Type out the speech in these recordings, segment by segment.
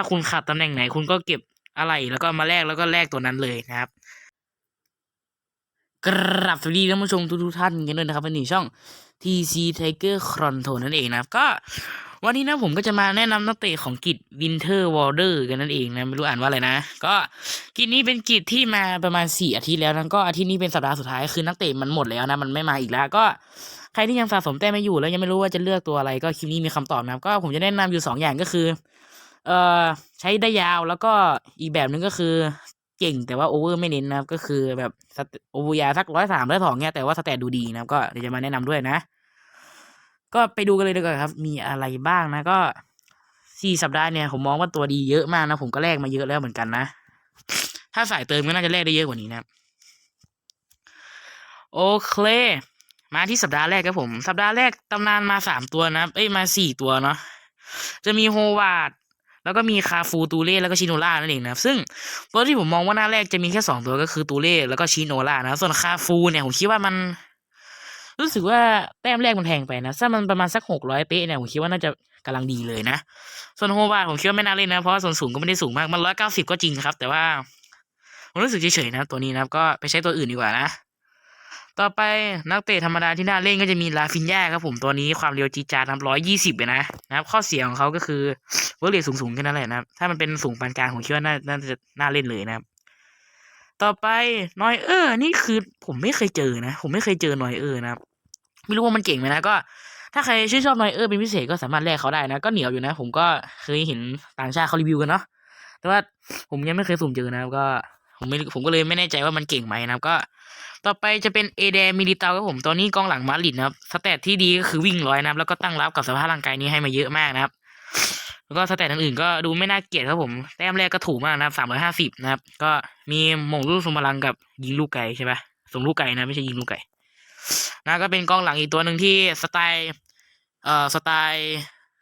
ถ้าคุณขาดตำแหน่งไหน คุณก็เก็บอะไรแล้วก็มาแลกแล้วก็แลกตัวนั้นเลยนะครับกราบสวัสดีท่านผู้ชมทุกๆท่านกันด้วยนะครับวันนี้ช่อง TC Tiger Control นั่นเองนะครับ ก็วันนี้นะผมก็จะมาแนะนำนักเตะของกิจ Winter Warder กันนั่นเองนะ ไม่รู้อ่านว่าอะไรนะ ก็กิจนี้เป็นกิจที่มาประมาณสี่อาทิตย์แล้วนะก็อาทิตย์นี้เป็นสัปดาห์สุดท้ายคือนักเตะมันหมดแล้วนะ มันไม่มาอีกแล้วก็ใครที่ยังสะสมแต้มไม่อยู่แล้วยังไม่รู้ว่าจะเลือกตัวอะไรก็คลิปนี้มีคำตอบนะครับก็ผมจะแนะนำอยู่สองอย่างก็คือ เอ่อใช้ได้ยาวแล้วก็อีกแบบหนึ่งก็คือเก่งแต่ว่าโอเวอร์ไม่เน้นนะครับ ก็คือแบบโอเวอร์ยาสักร้อยสามร้อยสองเนี่ยแต่ว่าสแตทดูดีนะครับ ก็เดี๋ยวจะมาแนะนำด้วยนะ ก็ไปดูกันเลยดีกว่าครับ มีอะไรบ้างนะก็สี่สัปดาห์เนี่ยผมมองว่าตัวดีเยอะมากนะ ผมก็แลกมาเยอะแล้วเหมือนกันนะ ถ้าสายเติมก็น่าจะแลกได้เยอะกว่านี้นะโอเค มาที่สัปดาห์แรกครับผม สัปดาห์แรกตำนานมาสามตัวนะเอ้ยมาสี่ตัวเนาะจะมีโฮวาร์ด แล้วก็มีคาฟูตูเล่แล้วก็ชิโนล่านั่นเองนะครับซึ่งตัวที่ผมมองว่าหน้าแรกจะมีแค่สองตัวก็คือตูเล่แล้วก็ชิโนล่านะส่วนคาฟูเนี่ยผมคิดว่ามัน รู้สึกว่าแต้มแรกมันแพงไปนะถ้ามันประมาณสักหกร้อยเป๊ะเนี่ยผมคิดว่าน่าจะกำลังดีเลยนะ ส่วนโฮวาผมคิดว่าไม่น่าเล่นนะเพราะว่าส่วนสูงก็ไม่ได้สูงมากมันร้อยเก้าสิบก็จริงครับ แต่ว่าผมรู้สึกเฉยๆนะตัวนี้นะครับก็ไปใช้ตัวอื่นดีกว่านะ ต่อไปนักเตะธรรมดาที่น่าเล่นก็จะมีลาฟินญ่าครับผมตัวนี้ความเร็วจีจาทำร้อยยี่สิบเลยนะนะครับ ข้อเสียของเขาก็คือเวอร์เรทสูงๆแค่นั้นแหละนะครับ ถ้ามันเป็นสูงปานกลางผมคิดว่าน่าน่าจะน่าเล่นเลยนะครับ ต่อไปนอยเออร์นี่คือผมไม่เคยเจอนะ ผมไม่เคยเจอนอยเออร์นะครับไม่รู้ว่ามันเก่งไหมนะก็ ถ้าใครชื่นชอบนอยเออร์เป็นพิเศษก็สามารถแลกเขาได้นะ ก็เหนียวอยู่นะ ผมก็เคยเห็นต่างชาติเขารีวิวกันเนาะแต่ว่าผมยังไม่เคยสุ่มเจอนะก็ผมไม่ผมก็เลยไม่แน่ใจว่ามันเก่งไหมนะครับก็ ต่อไปจะเป็นเอเดมิลิตาครับผมตัวนี้กองหลังมาริดนะครับสเตตที่ดีก็คือวิ่งร้อยนะครับแล้วก็ตั้งรับกับสภาพร่างกายนี้ให้มาเยอะมากนะครับ แล้วก็สเตตอื่นๆก็ดูไม่น่าเกลียดครับผม แต้มแรกก็ถูกมากนะครับสามร้อยห้าสิบนะครับ ก็มีหม่งลูกทรงพลังกับยิงลูกไก่ใช่ปะส่งลูกไก่นะไม่ใช่ยิงลูกไก่นะก็เป็นกองหลังอีกตัวหนึ่งที่สไตล์เอ่อสไตล์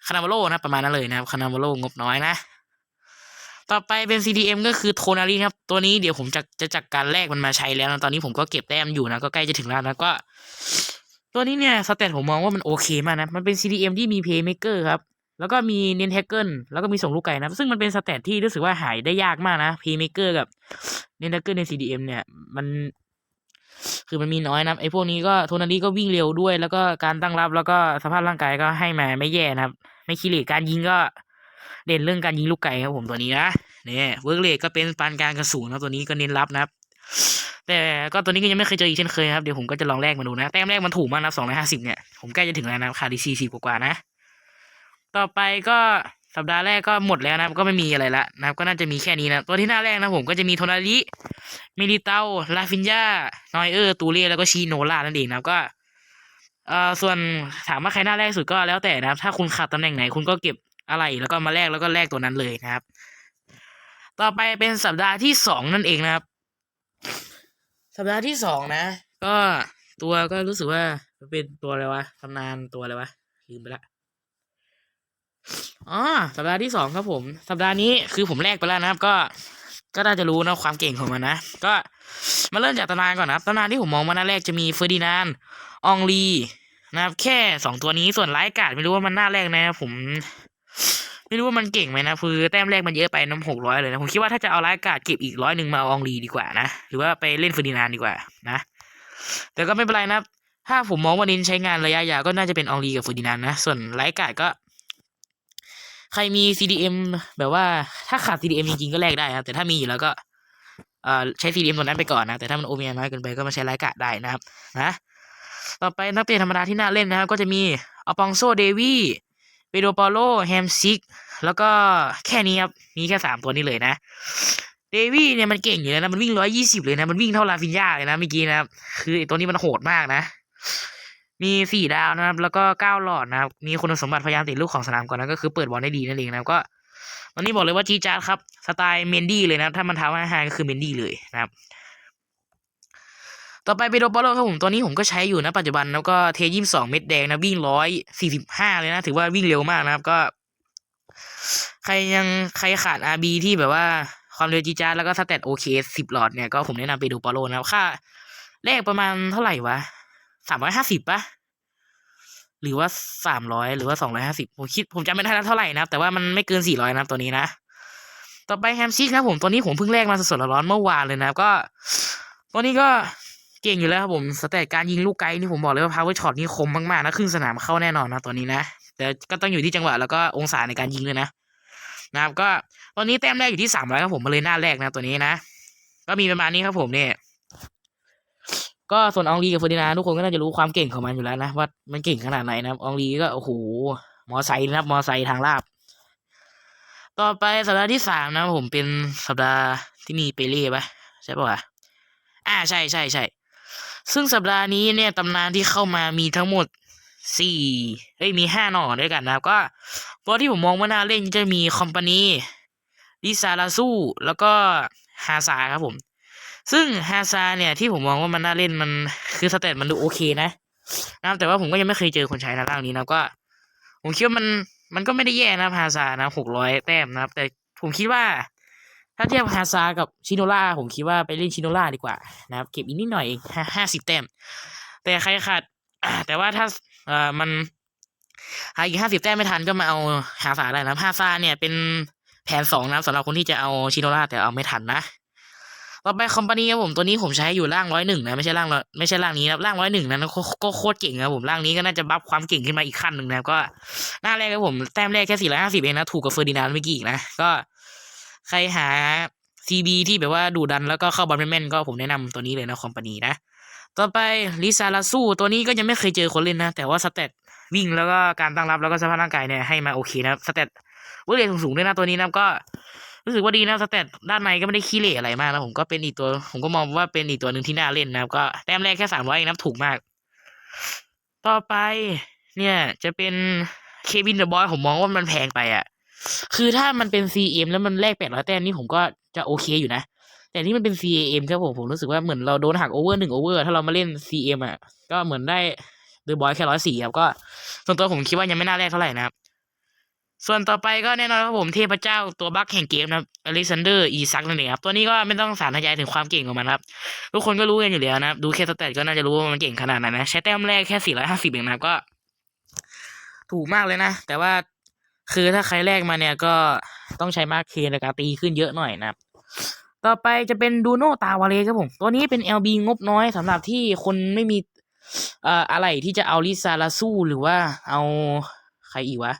คานาโวโลนะประมาณนั้นเลยนะครับคานาโวโลงบน้อยนะ ต่อไปเป็น CDM ก็คือโทนารีครับ ตัวนี้เดี๋ยวผมจะจะจัดกการแลกมันมาใช้แล้วนะตอนนี้ผมก็เก็บแต้มอยู่นะก็ใกล้จะถึงแล้วนะก็ ตัวนี้เนี่ยสเตตผมมองว่ามันโอเคมากนะ มันเป็น CDM ที่มีเพย์เมเกอร์ครับ แล้วก็มีเน้นแฮกเกิลแล้วก็มีส่งลูกไก่นะ ซึ่งมันเป็นสเตตที่รู้สึกว่าหายได้ยากมากนะเพย์เมเกอร์กับเน้นแฮกเกิลใน CDM เนี่ยมันคือมันมีน้อยนะไอ้พวกนี้ก็โทนารีก็วิ่งเร็วด้วย แล้วก็การตั้งรับแล้วก็สภาพร่างกายก็ให้มาไม่แย่นะครับ ไม่ขี้เหร่การยิงก็ เด่นเรื่องการยิงลูกไก่ครับผมตัวนี้นะเนี่ยเวิร์กเลกก็เป็นปานกลางกระสูงนะตัวนี้ก็เน้นรับนะครับ แต่ก็ตัวนี้ก็ยังไม่เคยเจออีกเช่นเคยครับเดี๋ยวผมก็จะลองแลกมาดูนะแต้มแรกมันถูกมากนะสองร้อยห้าสิบเนี่ยผมใกล้จะถึงแล้วนะขาดอีกสี่สิบกว่านะ ต่อไปก็สัปดาห์แรกก็หมดแล้วนะก็ไม่มีอะไรละนะครับ ก็น่าจะมีแค่นี้นะตัวที่หน้าแรกนะผมก็จะมีโทนาริมิลิเตาลาฟินยานอยเออร์ตูเล่แล้วก็ชีโนล่านั่นเองนะครับก็เอ่อส่วนถามว่าใครหน้าแรกสุดก็แล้วแต่นะครับ ถ้าคุณขาดตำแหน่งไหนคุณก็เก็บ อะไรแล้วก็มาแลกแล้วก็แลกตัวนั้นเลยนะครับ ต่อไปเป็นสัปดาห์ที่สองนั่นเองนะครับ สัปดาห์ที่สองนะ ก็ตัวก็รู้สึกว่าเป็นตัวอะไรวะตำนานตัวอะไรวะลืมไปละอ๋อสัปดาห์ที่สองครับผม สัปดาห์นี้คือผมแลกไปแล้วนะครับ ก็ก็น่าจะรู้นะความเก่งของมันนะ ก็มาเริ่มจากตำนานก่อนนะครับตำนานที่ผมมองว่าหน้าแรกจะมีเฟอร์ดินานด์อองลีนะครับ แค่สองตัวนี้ส่วนไลกาดไม่รู้ว่ามันหน้าแรกนะผม ไม่รู้ว่ามันเก่งไหมนะคือแต้มแรกมันเยอะไปน้ำหกร้อยเลยนะ ผมคิดว่าถ้าจะเอาไลกาดเก็บอีกร้อยหนึ่งมาเอาองลีดีกว่านะ หรือว่าไปเล่นเฟอร์ดินานดีกว่านะ แต่ก็ไม่เป็นไรนะ ถ้าผมมองว่าน้นใช้งานระยะยาวก็น่าจะเป็นอองลีกับเฟอร์ดินานนะ ส่วนไลกาดก็ ใครมี CDM แบบว่าถ้าขาด CDM จริงๆก็แลกได้ครับแต่ถ้ามีอยู่แล้วก็ใช้ CDM ตัวนั้นไปก่อนนะ แต่ถ้ามันโอเมียน้อยเกินไปก็มาใช้ไลกาดได้นะครับนะ ต่อไปนักเตะธรรมดาที่น่าเล่นนะครับก็จะมีอปองโซเดวี่ เปโดปาโลแฮมซิก แล้วก็แค่นี้ครับ มีแค่สามตัวนี้เลยนะ เดวี่เนี่ยมันเก่งอยู่แล้วนะ มันวิ่งร้อยยี่สิบเลยนะ มันวิ่งเท่าลาฟินยาเลยนะเมื่อกี้นะครับ คือตัวนี้มันโหดมากนะ มีสี่ดาวนะครับ แล้วก็เก้าหลอดนะครับ มีคุณสมบัติพยายามติดลูกของสนามก่อนนะก็คือเปิดบอลได้ดีนั่นเองนะครับก็ตอนนี้บอกเลยว่าจีจาร์ครับ สไตล์เมนดี้เลยนะ ถ้ามันทำให้ฮาก็คือเมนดี้เลยนะครับ ต่อไปเปโดปาโลครับผมตัวนี้ผมก็ใช้อยู่นะปัจจุบันแล้วก็เทยี่สิบสองเม็ดแดงนะวิ่งร้อยสี่สิบห้าเลยนะ ถือว่าวิ่งเร็วมากนะครับก็ ใครยังใครขาดอาบีที่แบบว่าความเร็วจีจาร์แล้วก็สเตตโอเคสิบหลอดเนี่ยก็ผมแนะนำเปโดปาโลนะครับค่าแรกประมาณเท่าไหร่วะสามร้อยห้าสิบปะหรือว่าสามร้อยหรือว่าสองร้อยห้าสิบผมคิดผมจำไม่ได้นะเท่าไหร่นะแต่ว่ามันไม่เกินสี่ร้อยนะตัวนี้นะ ต่อไปแฮมซิกนะครับผมตัวนี้ผมเพิ่งแลกมาสดๆร้อนเมื่อวานเลยนะครับก็ตัวนี้ก็ เก่งอยู่แล้วครับผมสเตตการยิงลูกไกลนี่ผมบอกเลยว่า power shot นี่คมมากๆนะครึ่งสนามเข้าแน่นอนนะตัวนี้นะแต่ก็ต้องอยู่ที่จังหวะแล้วก็องศาในการยิงเลยนะนะครับก็ตอนนี้แต้มแรกอยู่ที่สามร้อยครับผมมาเลยหน้าแรกนะตัวนี้นะ ก็มีประมาณนี้ครับผมเนี่ยก็ส่วนอองลีกับเฟอร์ดินานทุกคนก็น่าจะรู้ความเก่งของมันอยู่แล้วนะว่ามันเก่งขนาดไหนนะอองลีก็โอ้โหมอไซค์นะครับมอไซค์ทางลาบ ต่อไปสัปดาห์ที่สามนะผมเป็นสัปดาห์ที่มีเปเล่ปะใช่ปะวะอ่าใช่ใช่ใช่ ซึ่งสัปดาห์นี้เนี่ยตำนานที่เข้ามามีทั้งหมดสี่เอ้ยมีห้าหน่อด้วยกันนะครับ ก็ตัวที่ผมมองว่าน่าเล่นจะมีคอมพานีดิซาลาซูแล้วก็ฮาซาครับผม ซึ่งฮาซาเนี่ยที่ผมมองว่ามันน่าเล่นมันคือสเตตมันดูโอเคนะนะแต่ว่าผมก็ยังไม่เคยเจอคนใช้นะร่างนี้นะก็ ผมคิดว่ามันมันก็ไม่ได้แย่นะฮาซานะหกร้อยแต้มนะครับ แต่ผมคิดว่า ถ้าเทียบฮาซากับชิโนล่าผมคิดว่าไปเล่นชิโนล่าดีกว่านะครับเก็บอีกนิดหน่อยเองห้าสิบแต้มแต่ใครขาดแต่ว่าถ้าเอ่อมันหาอีกห้าสิบแต้มไม่ทันก็มาเอาฮาซาได้นะฮาซาเนี่ยเป็นแผนสองนะสำหรับคนที่จะเอาชิโนล่าแต่เอาไม่ทันนะต่อไปคอมพานีครับผมตัวนี้ผมใช้อยู่ร่างร้อยหนึ่งนะไม่ใช่ร่างไม่ใช่ร่างนี้นะร่างร้อยหนึ่งนั้นก็โคตรเก่งนะผมร่างนี้ก็น่าจะบัฟความเก่งขึ้นมาอีกขั้นหนึ่งนะก็หน้าแรกครับผมแต้มแรกแค่สี่ร้อยห้าสิบเองนะถูกกับเฟอร์ดินานด์เมื่อกี้อีกนะก็ ใครหาซีบีที่แบบว่าดูดันแล้วก็เข้าบอลแม่นๆก็ผมแนะนำตัวนี้เลยนะคอมพานีนะ ต่อไปลิซาลาซูตัวนี้ก็ยังไม่เคยเจอคนเล่นนะ แต่ว่าสเตตวิ่งแล้วก็การตั้งรับแล้วก็สภาพร่างกายเนี่ยให้มาโอเคนะสเตตเวทสูงๆด้วยนะตัวนี้นะก็รู้สึกว่าดีนะสเตตด้านในก็ไม่ได้ขี้เหร่อะไรมากนะผมก็เป็นอีกตัว ผมก็มองว่าเป็นอีกตัวหนึ่งที่น่าเล่นนะก็แต้มแรกแค่สามร้อยเองนะถูกมาก ต่อไปเนี่ยจะเป็นเควินเดอะบอยผมมองว่ามันแพงไปอะ คือถ้ามันเป็น CM แล้วมันแลกแปดร้อยแต้มนี่ผมก็จะโอเคอยู่นะ แต่นี่มันเป็น CAM ครับผม ผมรู้สึกว่าเหมือนเราโดนหักโอเวอร์หนึ่งโอเวอร์ถ้าเรามาเล่น CM อะ ก็เหมือนได้เดอะบอยแค่ร้อยสี่ครับ ก็ส่วนตัวผมคิดว่ายังไม่น่าแลกเท่าไหร่นะครับ ส่วนต่อไปก็แน่นอนครับผมเทพเจ้าตัวบัคแห่งเกมนะอเล็กซานเดอร์อีซักนั่นเองครับ ตัวนี้ก็ไม่ต้องสารทยายถึงความเก่งของมันครับ ทุกคนก็รู้กันอยู่แล้วนะครับดูแค่สเตตก็น่าจะรู้ว่ามันเก่งขนาดไหนนะ ใช้แต้มแรกแค่สี่ร้อยห้าสิบเองนะครับก็ ถูกมากเลยนะ แต่ว่า คือถ้าใครแรกมาเนี่ยก็ต้องใช้มาร์เคนในการตีขึ้นเยอะหน่อยนะครับต่อไปจะเป็นดูโนตาวาเลครับผม ตัวนี้เป็น LB งบน้อยสำหรับที่คนไม่มีเอ่ออะไรที่จะเอาลิซาลาซูหรือว่าเอาใครอีกวะ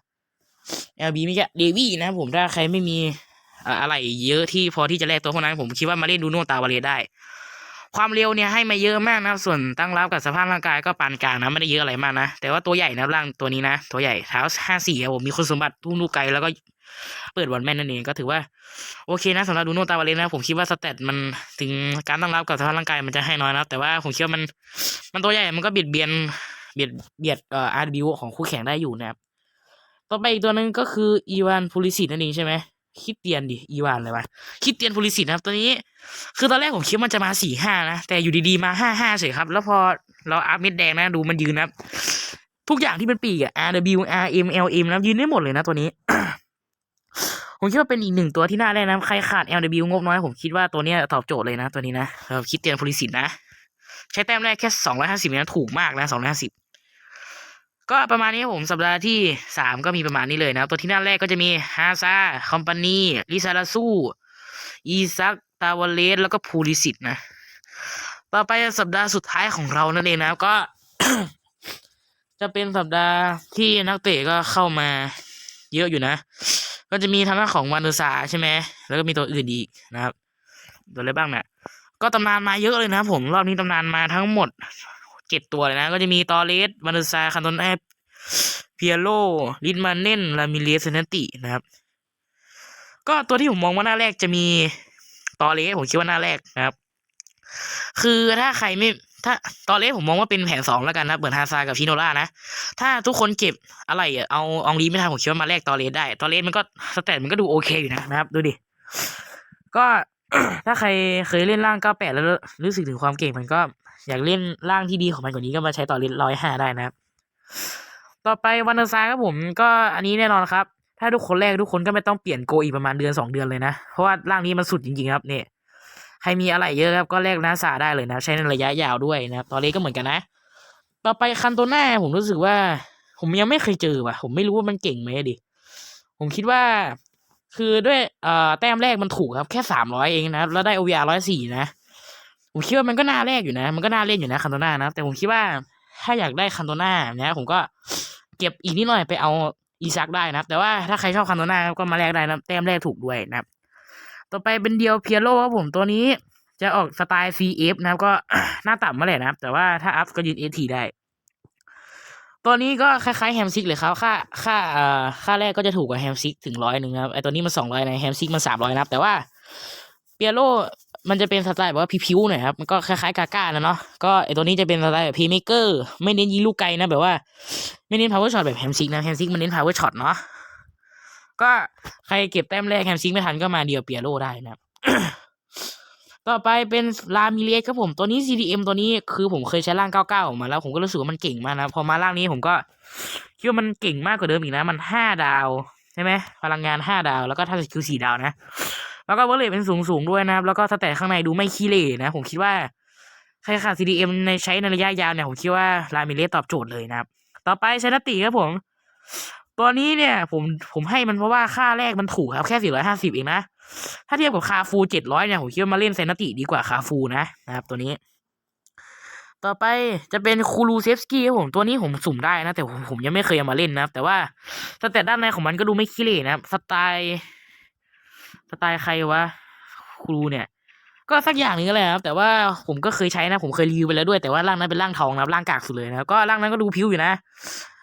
LB ไม่ใช่เดวี่นะผมถ้าใครไม่มีเอ่ออะไรเยอะที่พอที่จะแลกตัวพวกนั้นผมคิดว่ามาเล่นดูโนตาวาเลได้ ความเร็วเนี่ยให้มาเยอะมากนะครับส่วนตั้งรับกับสภาพร่างกายก็ปานกลางนะไม่ได้เยอะอะไรมากนะแต่ว่าตัวใหญ่นะร่างตัวนี้นะตัวใหญ่เท้าห้าสี่ครับผมมีคุณสมบัติทุ่งลูกไกลแล้วก็เปิดบอลแม่นนั่นเองก็ถือว่าโอเคนะสำหรับดูโนตาวาเลนนะผมคิดว่าสเตตมันถึงการตั้งรับกับสภาพร่างกายมันจะให้น้อยนะแต่ว่าผมคิดว่ามันมันตัวใหญ่มันก็เบียดเบียนเบียดเบียดเอ่ออาร์บิวของคู่แข่งได้อยู่นะครับต่อไปอีกตัวหนึ่งก็คืออีวานพูลิสิตนั่นเองใช่ไหม คิดเตียนดิอีวานเลยวะคิดเตียนพูลิสิตนะครับตัวนี้ คือตอนแรกผมคิดว่ามันจะมาสี่ห้านะแต่อยู่ดีๆมาห้าห้าเฉยครับ แล้วพอเราอัพเม็ดแดงนะดูมันยืนนะครับ ทุกอย่างที่เป็นปีกอะ RW RM LM นะยืนได้หมดเลยนะตัวนี้ ผมคิดว่าเป็นอีกหนึ่งตัวที่น่าเล่นะใครขาด LW งบน้อยผมคิดว่าตัวนี้ตอบโจทย์เลยนะตัวนี้นะเราคิดเตียนพลิสิตนะ ใช้แต้มแรกแค่สองร้อยห้าสิบนะถูกมากนะสองร้อยห้าสิบ ก็ประมาณนี้ครับผมสัปดาห์ที่สามก็มีประมาณนี้เลยนะตัวที่น่าแรกก็จะมีฮาซาคอมพานีลิซาลาซูอีซักตาวเลสแล้วก็พูลิสิตนะ ต่อไปสัปดาห์สุดท้ายของเรานั่นเองนะครับก็ จะเป็นสัปดาห์ที่นักเตะก็เข้ามาเยอะอยู่นะ ก็จะมีทางด้านของวันเดอร์ซาใช่ไหมแล้วก็มีตัวอื่นอีกนะครับ ตัวอะไรบ้างเนี่ยก็ตำนานมาเยอะเลยนะผมรอบนี้ตำนานมาทั้งหมด เจ็ดตัวเลยนะ ก็จะมีตอเลสวันเดอร์ซาคันโตนแอปเพียโลลินมาเน่นลามิเลสเซนตินะครับ ก็ตัวที่ผมมองว่าหน้าแรกจะมีตอเลสผมคิดว่าหน้าแรกนะครับ คือถ้าใครไม่ถ้าตอเลสผมมองว่าเป็นแผนสองแล้วกันนะเหมือนฮาซากับชิโนล่านะ ถ้าทุกคนเก็บอะไรเอาอองลีไม่ทันผมคิดว่ามาแลกตอเลสได้ ตอเลสมันก็สเตตมันก็ดูโอเคอยู่นะนะครับดูดิ ก็ถ้าใครเคยเล่นร่าง 98 แล้วรู้สึกถึงความเก่งมันก็ อยากเล่นร่างที่ดีของมันกว่านี้ก็มาใช้ต่อเลสร้อยห้าได้นะครับ ต่อไปวันเดอร์ซาครับผมก็อันนี้แน่นอนครับ ถ้าทุกคนแรกทุกคนก็ไม่ต้องเปลี่ยนโกอีกประมาณเดือนสองเดือนเลยนะ เพราะว่าร่างนี้มันสุดจริงๆครับเนี่ยใครมีอะไรเยอะครับก็แลกนาซาได้เลยนะ ใช้ในระยะยาวด้วยนะครับตอนนี้ก็เหมือนกันนะ ต่อไปคันโตน่าผมรู้สึกว่า ผมยังไม่เคยเจอว่ะ ผมไม่รู้ว่ามันเก่งไหมดิผมคิดว่าคือด้วยเอ่อแต้มแรกมันถูกครับ แค่สามร้อยเองนะครับแล้วได้ OVR ร้อยสี่นะ ผมคิดว่ามันก็น่าแรกอยู่นะ มันก็น่าเล่นอยู่นะคันโตนานะ แต่ผมคิดว่าถ้าอยากได้คันโตนาเนี่ยผมก็เก็บอีกนิดหน่อยไปเอาอีซักได้นะครับ แต่ว่าถ้าใครชอบคันโตนาก็มาแลกได้นะแต้มแรกถูกด้วยนะครับ ต่อไปเป็นเดียวเพียโลครับผมตัวนี้จะออกสไตล์ CF นะครับ ก็หน้าต่ำมาแหละนะครับ แต่ว่าถ้าอัพก็ยืน AT ได้ ตัวนี้ก็คล้ายๆแฮมซิกเลยครับ ค่าค่าเอ่าค่าแรกก็จะถูกกว่าแฮมซิกถึงร้อยหนึ่งครับไอตัวนี้มันสองร้อยนะแฮมซิกมันสามร้อยนะครับ แต่ว่าเปียโล มันจะเป็นสไตล์แบบว่าพิวๆหน่อยครับ มันก็คล้ายๆกาก้านะเนาะ ก็ไอตัวนี้จะเป็นสไตล์แบบพีเมเกอร์ ไม่เน้นยิงลูกไกลนะ แบบว่า ไม่เน้นพาวเวอร์ช็อตแบบแฮมซิกนะ แฮมซิกมันเน้นพาวเวอร์ช็อตเนาะ ก็ใครเก็บแต้มแรกแฮมซิกไม่ทันก็มาเดียวเปียโลได้นะครับ ต่อไปเป็นลามิเลสครับผม ตัวนี้ CDM ตัวนี้คือผมเคยใช้ร่าง 99 ออกมาแล้วผมก็รู้สึกว่ามันเก่งมากนะ พอมาร่างนี้ผมก็คิดว่ามันเก่งมากกว่าเดิมอีกนะ มัน 5 ดาวใช่ไหมพลังงาน 5 ดาว แล้วก็ถ้าสกิล4ดาวนะ แล้วก็เวอร์เลตเป็นสูงสูงด้วยนะครับ แล้วก็สแตทข้างในดูไม่ขี้เหร่นะ ผมคิดว่าใครขาด CDM ในใช้ในระยะยาวเนี่ย ผมคิดว่าลามิเลสตอบโจทย์เลยนะครับ ต่อไปชนติครับผม ตัวนี้เนี่ย ผมผมให้มันเพราะว่าค่าแรกมันถูกครับแค่ 450 เองนะ ถ้าเทียบกับคาฟูเจ็ดร้อยเนี่ย ผมคิดว่ามาเล่นเซนติดีกว่าคาฟูนะนะครับ ตัวนี้ ต่อไปจะเป็นคูรูเซฟสกี้ครับผมตัวนี้ผมสุ่มได้นะ แต่ผมผมยังไม่เคยมาเล่นนะครับแต่ว่าสเตตด้านในของมันก็ดูไม่ขี้เหร่นะสไตล์ สไตล์ใครวะครูเนี่ย ก็สักอย่างหนึงก็แหละครับ แต่ว่าผมก็เคยใช้นะ ผมเคยรีวิวไปแล้วด้วย แต่ว่าร่างนั้นเป็นร่างทองนะครับร่างกากสุดเลยนะครับก็ร่างนั้นก็ดูพิ้วอยู่นะ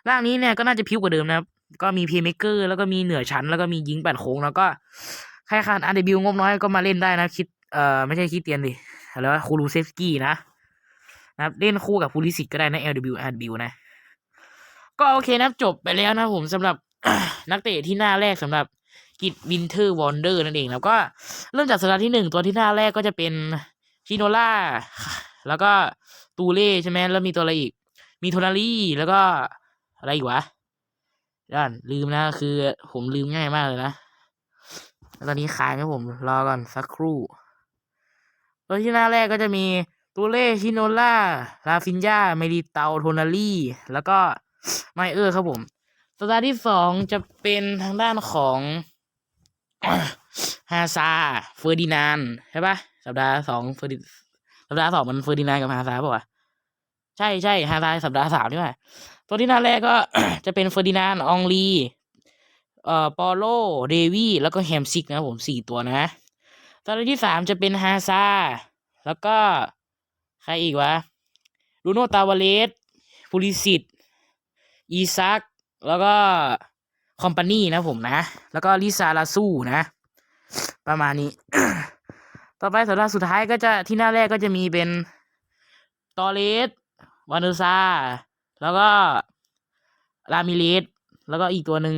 ร่างนี้เนี่ยก็น่าจะพิ้วกว่าเดิมนะครับ ก็มีเพย์เมเกอร์แล้วก็มีเหนือชั้น แล้วก็มียิงแปดโค้ง แล้วก็ใครขาดอาร์เดบิวงบน้อยก็มาเล่นได้นะ คิด เอ่อ ไม่ใช่คิดเตียนดิ แล้วคูรูเซฟสกี้นะนะครับเล่นคู่กับพูลิสิกก็ได้นะ LW RW นะ ก็โอเคนะจบไปแล้วนะผมสำหรับนักเตะที่หน้าแรกสำหรับ กิจวินเทอร์วอนเดอร์นั่นเองแล้วก็เริ่มจากสัปดาห์ที่หนึ่งตัวที่หน้าแรกก็จะเป็นชิโนล่าแล้วก็ตูเล่ใช่ไหมแล้วมีตัวอะไรอีก มีโทนารี่แล้วก็อะไรอีกวะด้านลืมนะคือ ผมลืมง่ายมากเลยนะตอนนี้ขายครับผม รอก่อนสักครู่ ตัวที่หน้าแรกก็จะมีตูเล่ชิโนล่าลาฟินยาเมดิเตาโทนารี่แล้วก็ไมเออร์ครับผมสัปดาห์ที่สองจะเป็นทางด้านของ ฮาซาเฟอร์ดินานใช่ปะสัปดาห์สองเฟอร์ดิสัปดาห์สองมันเฟอร์ดินานกับฮาซาป่ะวะใช่ใช่ฮาซาสัปดาห์สามนี่หว่าตัวที่หน้าแรกก็จะเป็นเฟอร์ดินานองลีเอ่อปอโลเดวี่ แล้วก็แฮมซิกนะผมสี่ตัวนะ ตัวที่สามจะเป็นฮาซา แล้วก็ใครอีกวะลูโนตาวาเลสพูลิสิตอีซัก แล้วก็ คอมพานีนะผมนะ แล้วก็ลิซาลาซูนะ ประมาณนี้ ต่อไปสัปดาห์สุดท้ายก็จะที่หน้าแรกก็จะมีเป็นตอเลสวานเดอร์ซา แล้วก็ลามิเลสแล้วก็อีกตัวหนึ่ง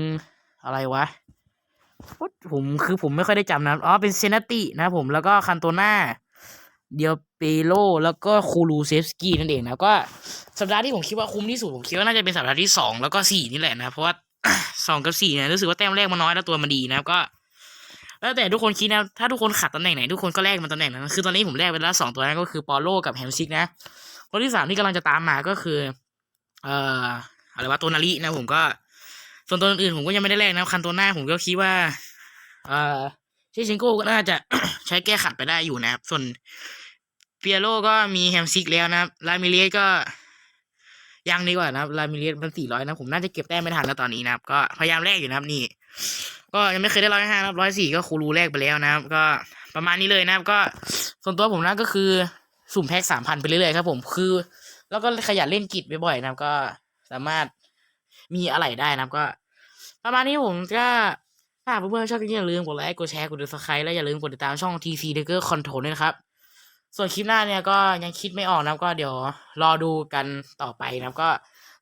อะไรวะผมคือผมไม่ค่อยได้จำนะ อ๋อ เป็นเซนตินะผม แล้วก็คันโตนาเดียวเปโล แล้วก็คูรูเซฟสกี้นั่นเองนะ ก็สัปดาห์ที่ผมคิดว่าคุ้มที่สุด ผมคิดว่าน่าจะเป็นสัปดาห์ที่สองแล้วก็สี่นี่แหละนะ เพราะว่า สองกับสี่เนี่ยรู้สึกว่าแต้มแรกมันน้อยแล้วตัวมันดีนะครับก็แล้วแต่ทุกคนคิดนะถ้าทุกคนขัดตำแหน่งไหนทุกคนก็แลกมันตำแหน่งนั้นคือตอนนี้ผมแลกไปแล้วสองตัวนั้นก็คือปอโลกับแฮมซิกนะคนที่สามที่กำลังจะตามมาก็คือ เอ่ออะไรวะตัวนารินะผมก็ ส่วนตัวอื่นผมก็ยังไม่ได้แลกนะคันตัวหน้าผมก็คิดว่า เอ่อเชชิงโก้ก็น่าจะใช้แก้ขัดไปได้อยู่นะครับส่วนเปียโรก็มีแฮมซิกแล้วนะครับลามิเลสก็ ยังดีกว่านะครับลามิเลสมันสี่ร้อยนะผมน่าจะเก็บแต้มไม่ทันแล้วตอนนี้นะครับ ก็พยายามแลกอยู่นะครับนี่ ก็ยังไม่เคยได้ร้อยห้านะครับร้อยสี่ก็คูรูแลกไปแล้วนะครับ ก็ประมาณนี้เลยนะครับ ก็ส่วนตัวผมนะก็คือสุ่มแพ็กสามพันไปเรื่อยๆครับผมคือ แล้วก็ขยันเล่นกิจบ่อยๆนะครับ ก็สามารถมีอะไรได้นะครับก็ ประมาณนี้ผมก็ถ้าเพื่อนๆชอบก็อย่าลืมกดไลค์กดแชร์กดติดตามและอย่าลืมกดติดตามช่อง TC d e g g e r Control ด้วยนะครับ ส่วนคลิปหน้าเนี่ยก็ยังคิดไม่ออกนะก็เดี๋ยวรอดูกันต่อไปนะก็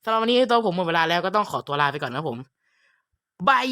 สำหรับวันนี้ตัวผมหมดเวลาแล้วก็ต้องขอตัวลาไปก่อนนะผมบาย